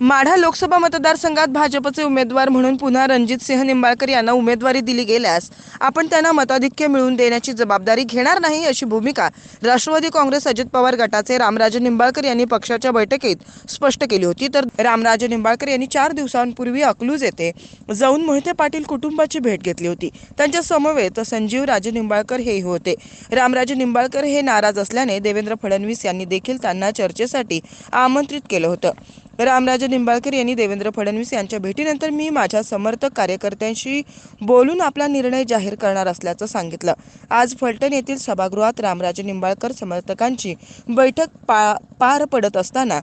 माढा लोकसभा मतदारसंघात भाजपचे उमेदवार म्हणून पुन्हा रणजित सिंह निंबाळकर यांना उमेदवारी दिली गेल्यास आपण त्यांना मताधिक्य मिळवून देण्याची जबाबदारी घेणार नाही अशी भूमिका राष्ट्रवादी काँग्रेस अजित पवार गटाचे रामराजे निंबाळकर यांनी पक्षाच्या बैठकीत स्पष्ट केली होती. तर रामराजे निंबाळकर यांनी चार दिवसांपूर्वी अकलूज येथे जाऊन मोहिते पाटील कुटुंबाची भेट घेतली होती. त्यांच्या समवेत संजीव राजे निंबाळकर हेही होते. रामराजे निंबाळकर हे नाराज असल्याने देवेंद्र फडणवीस यांनी देखील त्यांना चर्चेसाठी आमंत्रित केलं होतं. रामराजे निंबाळकर यांनी देवेंद्र फडणवीस यांच्या भेटीनंतर मी माझ्या समर्थक कार्यकर्त्यांशी बोलून आपला निर्णय जाहीर करणार असल्याचं सांगितलं. आज फलटण येथील सभागृहात रामराजे निंबाळकर समर्थकांची बैठक पा पार पडत असताना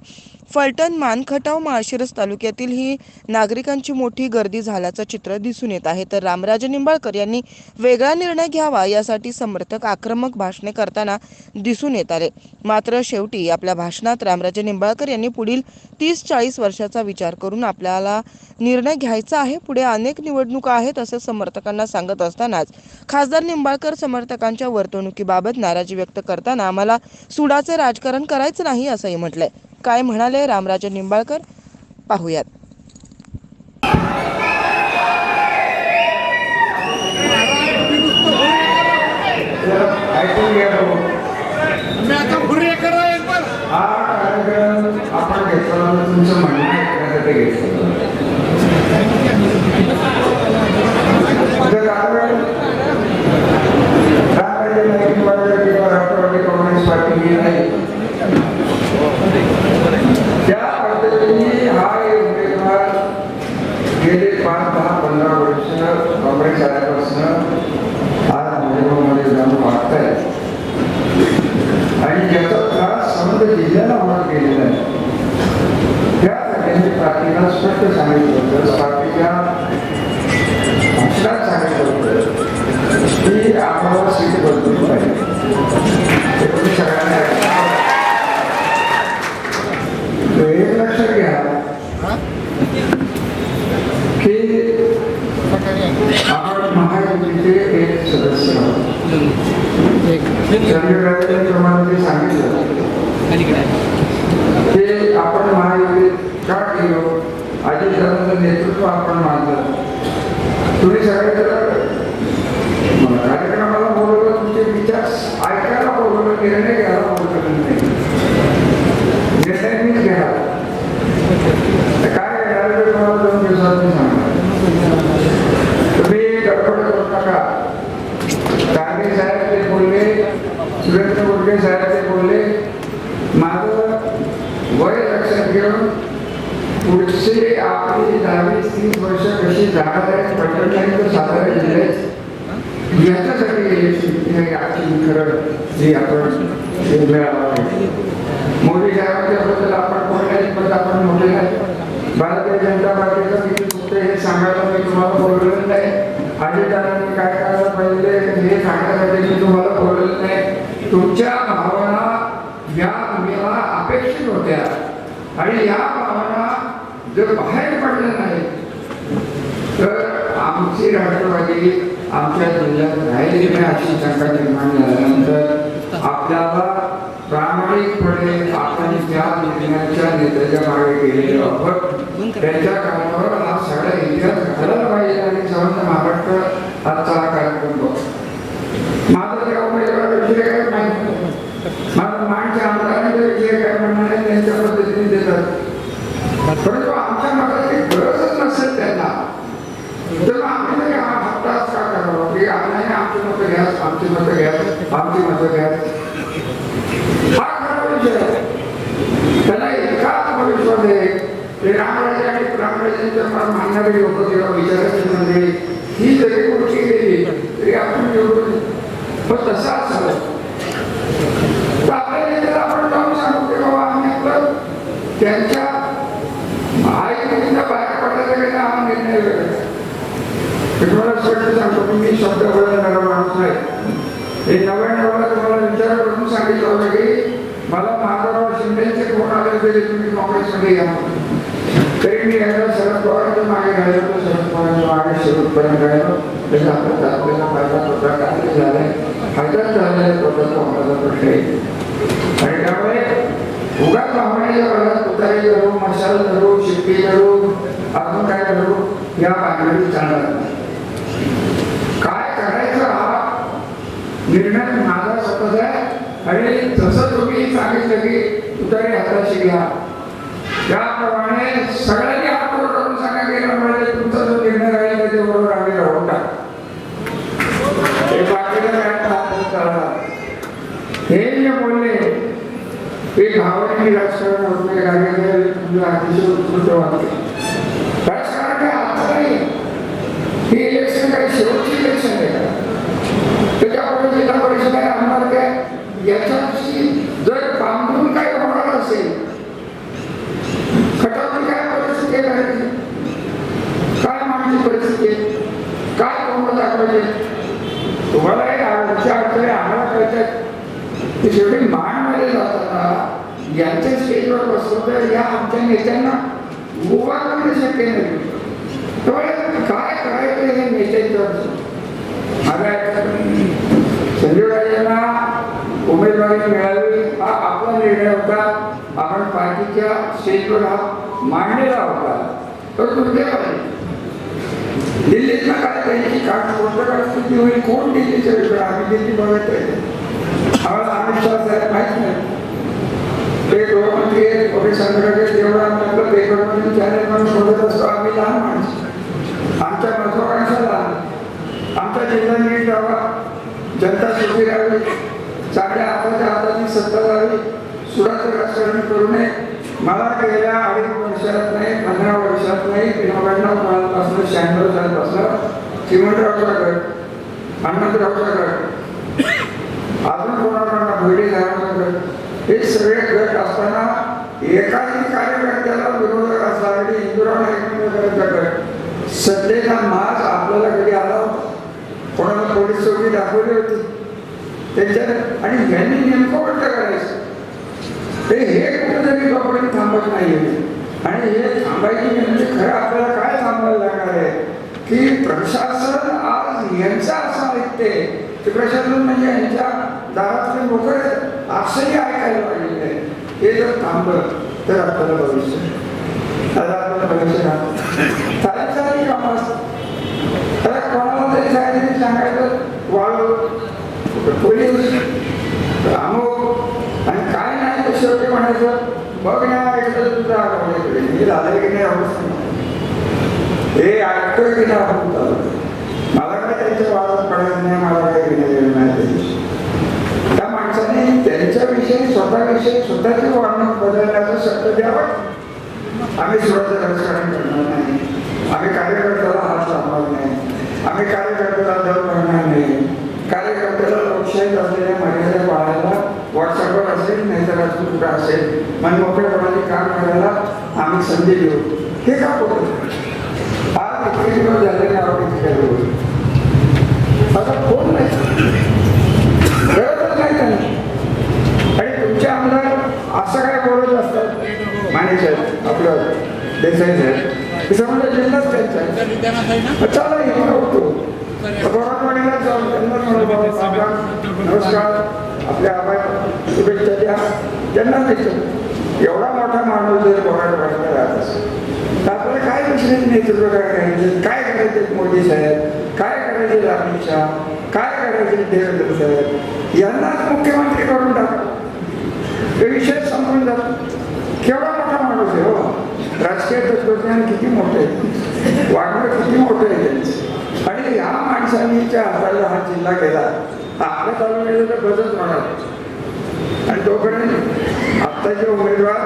फलटण मानखटाव माळशिरस तालुक्यातील ही नागरिकांची मोठी गर्दी झाल्याचं चित्र दिसून येत आहे. तर रामराजे निंबाळकर यांनी वेगळा निर्णय घ्यावा यासाठी समर्थक आक्रमक भाषणे करताना दिसून येत आले. मात्र शेवटी आपल्या भाषणात रामराजे निंबाळकर यांनी पुढील तीस चाळीस वर्षाचा विचार करून आपल्याला निर्णय घ्यायचा आहे. पुढे अनेक निवडणुका आहेत असे समर्थकांना सांगत असतानाच खासदार निंबाळकर समर्थकांच्या वर्तणुकीबाबत नाराजी व्यक्त करताना आम्हाला सुडाचे राजकारण करायचं नाही असंही म्हटलंय. काय म्हणाले रामराजे निंबाळकर? पाहूयात. ऐकून घ्या भाऊ. मी आता भुर्रे करा एक बार हा कार्यक्रम आपण घेतला तुमचं म्हणणं ऐकण्यासाठी घेतलं तुझं कारण राष्ट्रवादी नागरिक पार्टी किंवा राष्ट्रवादी काँग्रेस पार्टी ही नाही त्या पद्धतीने हा एक उमेदवार गेले पाच दहा पंधरा वर्ष काँग्रेस आल्यापासून आज भाजपमध्ये जाऊन वागताय आणि ज्याचा त्रास समजा जिल्ह्याला होत गेलेला आहे पार्टीला स्पष्ट सांगितलं होतं. पार्टीच्या भाषणात सांगितलं होतं की आम्हाला सीट बदलून पाहिजे. ते तुम्ही सगळ्यांना एक लक्षात घ्या की आपण महायुतीचे एक सदस्य सांगितलं ते आपण अजितदादांचं नेतृत्व आपण मानलं. तुम्ही सगळे कार्यक्रमाला बोलवलं तुमचे विचार ऐकायला बोलवलं निर्णय घ्यायला बोलवलं नाही निर्णय मीच घ्या तर काय घेणार ते तुम्हाला दोन दिवसात मी सांगणार तुम्ही गडबड करू नका कांदे साहेब ते बोलले सुरेंद्र बोलगे साहेब ते बोलले माझं वय लक्षात घेऊन पुढचे आपली दहावी तीस वर्ष कशी जाणार आहे पटकन तर सातारा जिल्ह्यात याच्यासाठी आजची खरं जी आपण हे मिळावं मोदी साहेबांच्या बद्दल आपण कोणत्याही पण आपण मोठे आहे भारतीय जनता पार्टीचं किती चुकते हे सांगायला मी तुम्हाला बोललेलं नाही. अजितदादांनी काय करायला पाहिजे हे सांगण्यासाठी मी तुम्हाला बोललेलं नाही. तुमच्या भावना या मला अपेक्षित होत्या. आणि या जर बाहेर पडल्या नाही तर आमची राष्ट्रवादी आमच्या जिल्ह्यात राहिली नाही अशी शंका निर्माण झाल्यानंतर आपल्याला प्रामाणिकपणे आपण ज्या निर्णयाच्या नेत्याच्या मागे गेलेलो आहोत. त्याच्या कारणावर हा सगळा इतिहास घडायला पाहिजे आणि संबंध महाराष्ट्र आजचा हा कार्यक्रम बघ. माझा त्या उमेदवाराविषयी काय नाही. माझा माणच्या आमदारांच्या विषयी काय म्हणणार त्यांच्या पद्धतीने देतात. परंतु आमच्या मनाची गरजच नसेल त्यांना. तर आम्ही हा हप्ताच का करावा? की नाही आमची मतं घ्या आमची मतं घ्या आमची मतं घ्या हा खरा विषय आहे. त्याला इतका आत्मविश्वास आहे ते रामराजे आणि रामराजेंच्या मला मानणारे लोक किंवा विचाराची मंडळी ही जरी गोष्टी गेली तरी आपण निवडून पण तसं असावं तर आपल्या नेत्याला आपण जाऊन सांगू की बाबा आम्ही आपलं त्यांच्या महायुतीच्या बाहेर पडल्याचा काही हा निर्णय वेगळा आहे. मी तुम्हाला स्पष्ट सांगतो की मी शब्द बोलणारा माणूस आहे हे नव्याण्णवला तुम्हाला विचार करून सांगितलं होतं की मला महाराव शिंदेचे कोण आले तरी तुम्ही काँग्रेसमध्ये या. तरी मी एकदा शरद पवारांच्या मागे घालतो शरद पवारांच्या मागे शेवटपर्यंत राहिलो. त्याचा आपल्याला आपल्याला फायदा तोटा काय झालाय. फायदाच झालाय तोटाचा मोठाचा प्रश्न आहे. आणि त्यामुळे उगाच भावनेच्या वर्गात तुतारी धरू मशाल धरू शिट्टी धरू अजून काय धरू या भानगडीत चालणार नाही. काय करायचं हा निर्णय माझा स्वतःचा आहे आणि जसं तुम्ही सांगितलं की तुतारी हाताशी घ्या त्याप्रमाणे सगळ्यांनी हात वर करून सांगा गेला म्हणजे तुमचा जो निर्णय राहील त्याच्याबरोबर आम्ही राहून टाक. हे बाकीचं काय हे जे बोलले ते भावनिक राजकारण होत नाही राजकीय तुझं अतिशय उत्कृष्ट वाटते. राजकारण काय आता नाही हे इलेक्शन काय शेवटची इलेक्शन आहे. का जिल्हा परिषद आहे याच्याशी जर बांधून काय होणार असेल खटावली काय परिस्थिती आहे? काय मागची परिस्थिती काय कोण दाखवायचे? तुम्हाला आमच्या अडचणी आम्हाला कळतात ते शेवटी मानमध्ये जाताना यांच्या स्टेजवर बसलो या आमच्या नेत्यांना उभा करणं शक्य नाही. त्यामुळे काय करायचं हे नेत्यांच्यावर असतं. संजय राजांना उमेदवारी मिळावी हा आपला निर्णय होता. आपण पार्टीच्या स्टेजवर हा मांडलेला होता. तर दुर्दैव दिल्लीतनं काय त्यांची काट कोणत्या स्थिती होईल? कोण दिल्लीच्या वेगळं आम्ही दिल्ली बघत आहे. आम्हाला अमित शहा साहेब माहीत नाही. ते गृहमंत्री आहेत. पोलीस संघटने तेवढं आम्ही पेपरमध्ये चॅनल म्हणून शोधत असतो. आम्ही लहान माणसं. आमच्या महत्वाकांक्षा लहान. आमचा जिल्हा नीट राहावा. जनता सुखी राहावी. चांगल्या हाताच्या हाताची सत्ताधारी राहावी राजकारण करू नये. मला गेल्या अडीच वर्षात नाही पंधरा वर्षात नाही. नव्याण्णव सालापासून शहाण्णव सालापासून श्रीमंतराव गट हनुमंतराव गट अजून कोणाकडनं भैडी झाडाचा हे सगळे गट असताना एकाही कार्यकर्त्याला विरोधक असला आणि इंदुराव नाईकचा गट सध्याचा माज आपल्याला कधी आला होता. कोणाला पोलीस चौकी दाखवली होती? त्याच्यात आणि यांनी नेमकं उलट करायचं. ते हे कुठेतरी कपडे थांबत नाहीये. आणि हे थांबायची म्हणजे खरं आपल्याला काय थांबायला लागणार आहे? की प्रशासन आज यांचं असं ऐकते की प्रशासन म्हणजे यांच्या दारातले लोक आहेत असंही ऐकायला पाहिजे हे जर थांबलं तर आपल्याला भविष्य. आहे. आता आपल्याला भविष्य नाही सारी कामास त्याला कोणाला तरी सांगायचं? वाळू पोलीस अमुक आणि काय नाही तर शेवटी म्हणायचं बघ ना ऐकलं तुझं आवडलं हे झालं की नाही हे ऐकतोय की नाही आपण मला काय त्यांच्या वादात पडायचं नाही मला काय घेणं नाही त्या माणसाने त्यांच्याविषयी स्वतःविषयी स्वतःची वागणूक बदलण्याचं शब्द द्यावं आम्ही स्वतःचं राजकारण करणार नाही आम्ही कार्यकर्त्याला हात लावणार नाही. आम्ही कार्यकर्त्याला दर करणार नाही कार्यकर्त्याला लोकशाहीत असलेल्या मर्यादा पाळायला व्हॉट्सअपवर अजून कुठं असेल मनमोकळेपणाने काम करायला आम्ही संधी देऊ. हे का बोलतो आज इतके दिवस झाले नाही आपण आता कोण नाही? कळतच नाही त्यांना. आणि तुमचे आमदार असं काय बोलत असतात? माने साहेब आपलं देसाई साहेब हे समजा जिल्हाच त्यांचा चला इकडे होतो गौरववाडीला जाऊन त्यांना म्हणू बाबा, बाबा, नमस्कार आपल्या आबाई शुभेच्छा द्या त्यांना देतो एवढा मोठा माणूस जर गौरववाडीला राहत असेल तर आपल्याला काय विषय नेतृत्व काय करायचे? काय करायचे मोदी साहेब? काय करायचे अमित शहा? काय करायचे देवेंद्र साहेब? यांनाच मुख्यमंत्री करून टाका. ते विषय संपून जातो. केवढा मोठा माणूस आहे हो. राजकीय तत्वज्ञान किती मोठं आहे? वागणं किती मोठं आहे त्यांचं? आणि ह्या माणसांनी ज्या हाताला हा जिल्हा केला हा आपल्या तालुक्याला तर बदल होणार. आणि तोपर्यंत आत्ताचे उमेदवार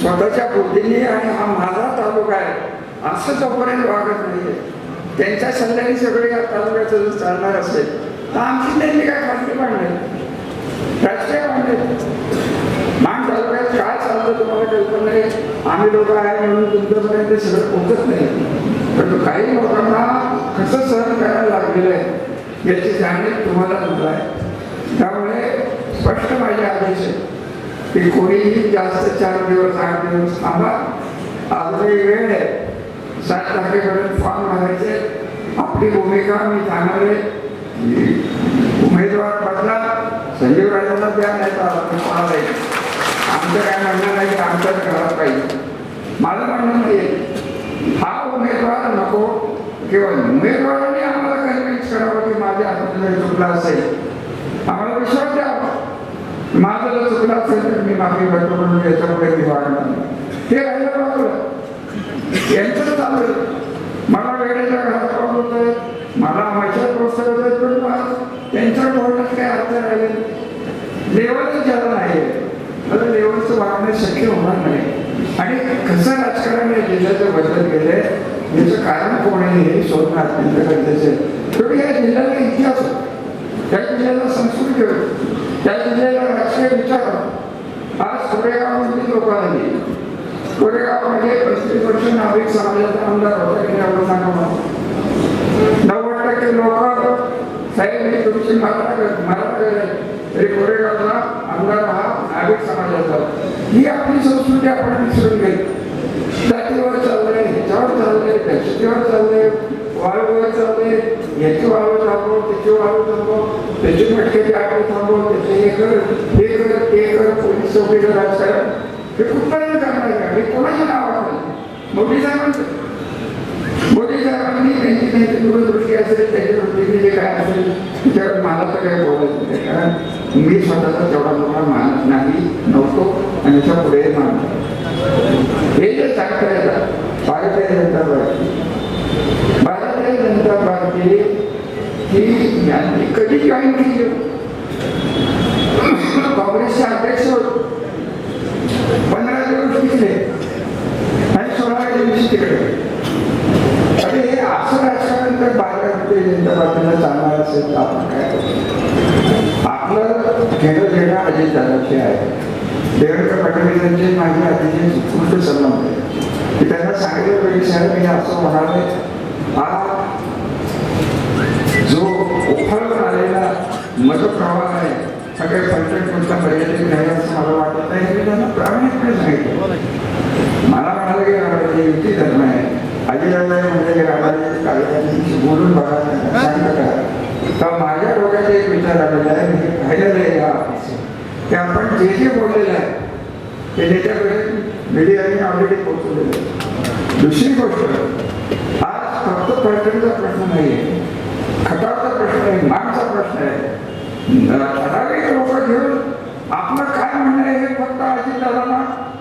स्वतःच्या बुद्धीने आणि हा माझा तालुका आहे असं जोपर्यंत वागत नाहीये त्यांच्या सल्ल्याने सगळे या तालुक्याचं जर चालणार असेल तर आमची त्यांनी काय खात्री मांडले राष्ट्रीय मांडले मान तालुक्यात काय चाललं तुम्हाला कल्पना आहे आम्ही लोक आहे म्हणून तुमच्यापर्यंत सगळं पोहोचत नाही. पण काही लोकांना कसं सहन करायला लागलेलं आहे याची जाणीव तुम्हाला सुद्धा आहे. स्पष्ट माझे आदेश आहे की कोणीही जास्त चार दिवस आठ दिवस थांबा. अजूनही वेळ आहे. सात तारखेपर्यंत फॉर्म भरायचे. आपली भूमिका मी सांगणार आहे. उमेदवार बदला. संजीव राजाला द्या नाही कोणाला आमचं काय म्हणणं नाही की आमच्याच घरात पाहिजे. माझं म्हणणं नाही हा उमेदवार नको. किंवा उमेदवाराने आम्हाला कन्व्हिन्स करावं की माझ्या हातात चुकला असेल. माझं जर चुकलं असेल तर मी माफी करतो म्हणून याच्यापुढे मी नाही. ते राहिलं बाजूला यांचं चालू आहे. मला वेळेच्या घरात काम होतंय मला माझ्या प्रोत्साहन होत पण मला त्यांच्या बोलण्यात काय अर्थ राहिले लेवलच ज्याला नाही तर लेवलचं वागणं शक्य होणार नाही आणि कसं राजकारण या जिल्ह्याचं बदलत गेलंय याचं कारण कोण आहे हे शोधणं अत्यंत गरजेचं आहे शेवटी या जिल्ह्याला इतिहास आहे. त्या जिल्ह्याला संस्कृती होती त्या जिल्ह्याला राजकीय विचार. आज कोरेगावमधली लोक आली. कोरेगावमध्ये पंचवीस वर्ष नागरिक समाजाचा आमदार होता की आपण सांगा नव्वद टक्के लोक साहेब ही तुमची मराठा मराठा तरी कोरेगावला आमदार हा नागरिक समाजाचा. ही आपली संस्कृती आपण विसरून गेली. जातीवर चाललंय ह्याच्यावर चाललंय दहशतीवर चाललंय. वाळूवर चाललंय याची वाळू थांबव त्याची वाळू थांबव त्याची मटक्याची आकडे थांबव त्याचे हे कर हे कर ते कर पोलीस चौकीचं राजकारण हे कुठपर्यंत करणार का हे कोणाच्या नावावर मोदी साहेबांचं मोदी साहेबांनी त्यांची त्यांची दूरदृष्टी असेल त्यांच्या दृष्टीने जे काय असेल त्याच्यावर मला तर काही बोलायचं नाही कारण मी स्वतःचा तेवढा मोठा मानत नाही नव्हतो आणि त्याच्या पुढे मानतो हे जे सांगता येतात भारतीय जनता पार्टी भारतीय जनता पार्टी ही यांनी कधी जॉईन केली? काँग्रेसचे अध्यक्ष होते. पंधरा दिवस तिकडे आणि सोळा दिवशी तिकडे. अरे हे असं राजकारण तर भारतीय जनता पार्टीला चालणार असेल तर आपण काय करू? आपलं घेणं घेणं अजित दादाचे आहे. देवेंद्र फडणवीस यांचे माझे अतिशय उत्कृष्ट सल्ला होते की त्यांना सांगितलं पाहिजे साहेब मी असं म्हणाले सगळे पंचायत मर्यादित नाही असं मला वाटत नाही. हे मी त्यांना प्रामाणिकपणे सांगितलं. मला म्हणाले की रामाजी धर्म आहे. आजीदादा म्हणजे रामाजी बोलून बघा सांगता का तर माझ्या डोक्यात एक विचार आलेला आहे मी पाहिलेलं आहे या ते आपण जे जे बोललेलं आहे ते त्याच्याकडे मीडियाने ऑलरेडी पोहोचवलेलं आहे. दुसरी गोष्ट आज फक्त पर्यटनचा प्रश्न नाही आहे खटावचा प्रश्न आहे मागचा प्रश्न आहे. ठराविक लोक घेऊन आपलं काय म्हणणं आहे हे फक्त अजितदादांना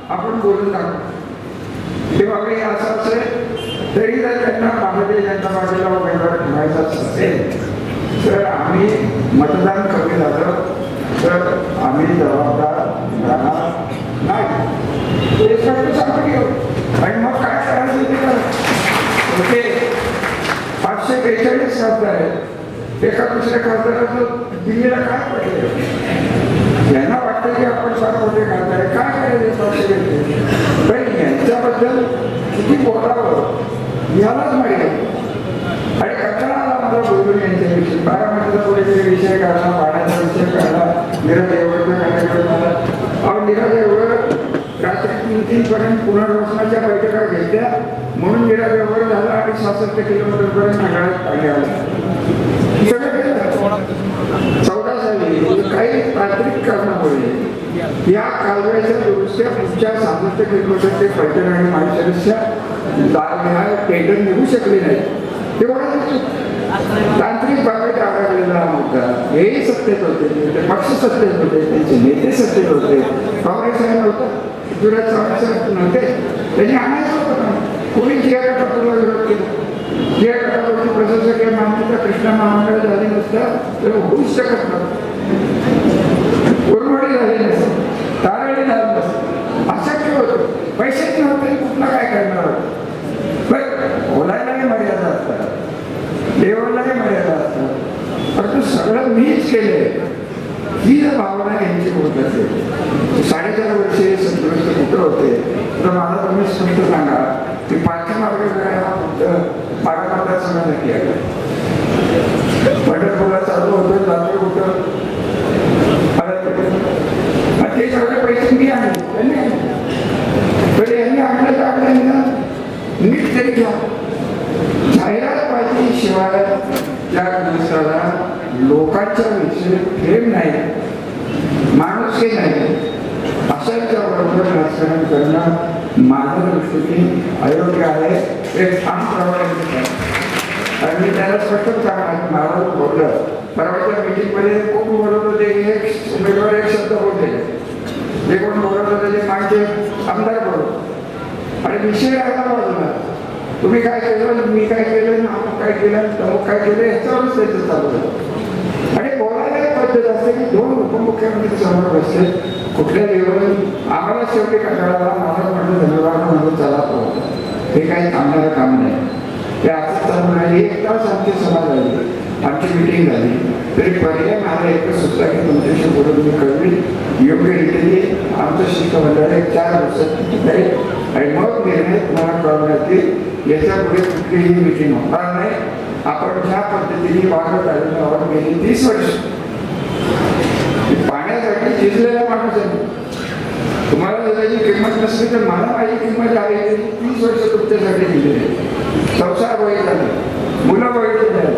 आपण बोलून दाखवतो ते बाबा असं असेल तरी जर त्यांना भारतीय जनता पार्टीला उमेदवार ठेवायचा असेल तर आम्ही मतदान कमी झालं तर आम्ही जबाबदार राहणार नाही. ते स्पष्ट सांगून घेऊ आणि मग काय करायचं ते? ओके. पाचशे बेचाळीस शब्द आहेत. एका दुसऱ्या खासदाराचं दिल्लीला काय पडले यांना वाटतं की आपण फार मोठे खासदार आहे. काय करायचे पाचशे पण यांच्याबद्दल किती बोलावं यालाच माहिती आहे. आणि कचरा आला मला बोलून यांच्याविषयी बारामतीचा कुठेतरी विषय काढला पाण्याचा विषय काढला नीरज एवढं कार्यक्रम झाला अहो नीरज एवढं रात्री तीन तीन पुनर्वसनाच्या बैठका घेतल्या. म्हणून नीरज एवढं झाला आणि सहासष्ट किलोमीटरपर्यंत पर्यंत नगरात आलं सगळं केलं चौदा साली काही तांत्रिक कारणामुळे. या कालव्याच्या दुरुस्त्या पुढच्या सहासष्ट किलोमीटर ते पैठण आणि माळशिरसच्या ह्या टेंडर निघू शकले नाही. तेवढा तांत्रिक बाबीत आढळलेला मुद्दा हेही सत्तेत होते ते पक्ष सत्तेत होते त्यांचे नेते सत्तेत होते. काँग्रेस आहे नव्हतं. पृथ्वीराज चव्हाण साहेब नव्हते. त्यांनी आणायचं होतं कोणी जिया गटाला विरोध केला. जिया गटावरती प्रशासकीय मान्यता कृष्णा महामंडळ झाली नसतं तर होऊच शकत नव्हतं. उरमडी झाली नसतं तारळी झाली नसतं. अशक्य होतं. पैसेच नव्हते कुठला काय करणार? होतं पण बोलायलाही मर्यादा असतात. देवालाही मर्यादा असतात. परंतु सगळं मीच केलंय. ही जर भावना यांची होत असेल साडेचार वर्षे संतुष्ट कुठं होते तर मला तुम्ही संत सांगा की पाचशे मार्ग करायला फक्त मागा मतदारसंघासाठी आहे पंढरपूरला चालू होतं जातो कुठं परत आणि ते सगळे पैसे मी आणले पण यांनी आणलं तर आपल्या नीट तरी घ्या. जाहिरात पाहिजे शिवाय त्या माणसाला लोकांच्या विषयी प्रेम नाही माणूस माणुसकी नाही. अशांच्या बरोबर राजकारण करणं माझ्या दृष्टीने अयोग्य आहे. हे ठाम प्रमाणे आणि त्याला स्पष्ट सांगणार मला बोललं परवाच्या मिटिंगमध्ये कोण बोलत होते एक उमेदवार एक शब्द बोलते जे कोण बोलत होते ते मागचे आमदार बोलत. आणि विषय राहिला बाजूला तुम्ही काय केलं? मी काय केलं? अमुक काय केलं? तमुक काय केलं? याच्यावरच त्याचं चालू आहे आणि बोलायला एक पद्धत असते की दोन उपमुख्यमंत्री समोर बसले कुठल्या लेवल आम्हाला शेवटी कंटाळाला मला म्हटलं धन्यवाद म्हणून चला तो. हे काही थांबणारं काम नाही. ते असं चालू नाही एक तास आमची सभा झाली. आमची मिटिंग झाली. तरी पहिल्या मला एकच सुचला की तुमच्याशी बोलून मी कळवी. योग्य रीतीने आमचं शिष्टमंडळ एक चार वर्षात जाईल आणि मग निर्णय तुम्हाला कळवण्यात येईल. याच्यापुढे कुठलीही मिटिंग होणार नाही. आपण ज्या पद्धतीने वागत आलेलो आहोत गेली तीस वर्ष. पाण्यासाठी शिजलेला माणूस आहे. तुम्हाला जर त्याची किंमत नसली तर मला माझी किंमत आहे तीस वर्ष तुमच्यासाठी दिलेली आहे संसार बघितला नाही मुलं बघितली नाही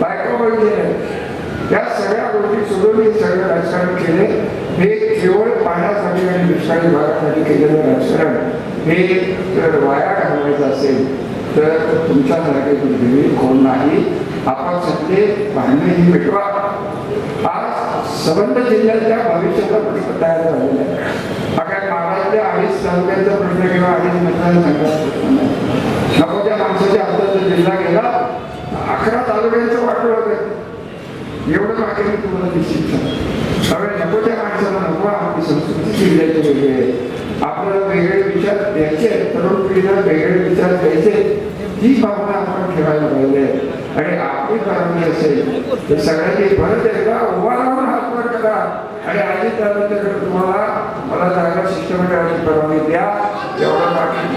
बायको बघितली नाही या सगळ्या गोष्टी सोडून मी सगळं राजकारण केले हे केवळ पाण्यासाठी आणि दुष्काळी भागासाठी केलेलं राजकारण हे जर वाया घालवायचं असेल तर तुमच्या तुमच्यासारखे दुर्दैवी कोण नाही. आपण सगळे भांडणे ही मिटवा. आज सबंध जिल्ह्याच्या भविष्याचा प्रश्न तयार झालेला आहे. हा काय अडीच तालुक्यांचा प्रश्न किंवा अडीच मतदारसंघाचा प्रश्न नाही. नको त्या माणसाच्या हातात जिल्हा गेला अकरा तालुक्यांचं वाटलं होतं एवढं बाकी मी तुम्हाला निश्चित सांगतो त्यामुळे नको त्या माणसाला नको आपली संस्कृती जिल्ह्याची वेगळी आहे आपल्याला वेगळे विचार द्यायचे तरुण पिढीला वेगळे विचार द्यायचे ही भावना आपण ठेवायला पाहिजे. आणि आपली परवानगी असेल तर सगळ्यांनी परत एकदा उभा राहून हात करा. आणि आधी त्यानंतर तुम्हाला मला जागा शिष्टमंडळाची परवानगी द्या. एवढं बाकी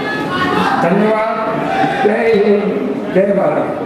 धन्यवाद. जय हिंद. जय भारत.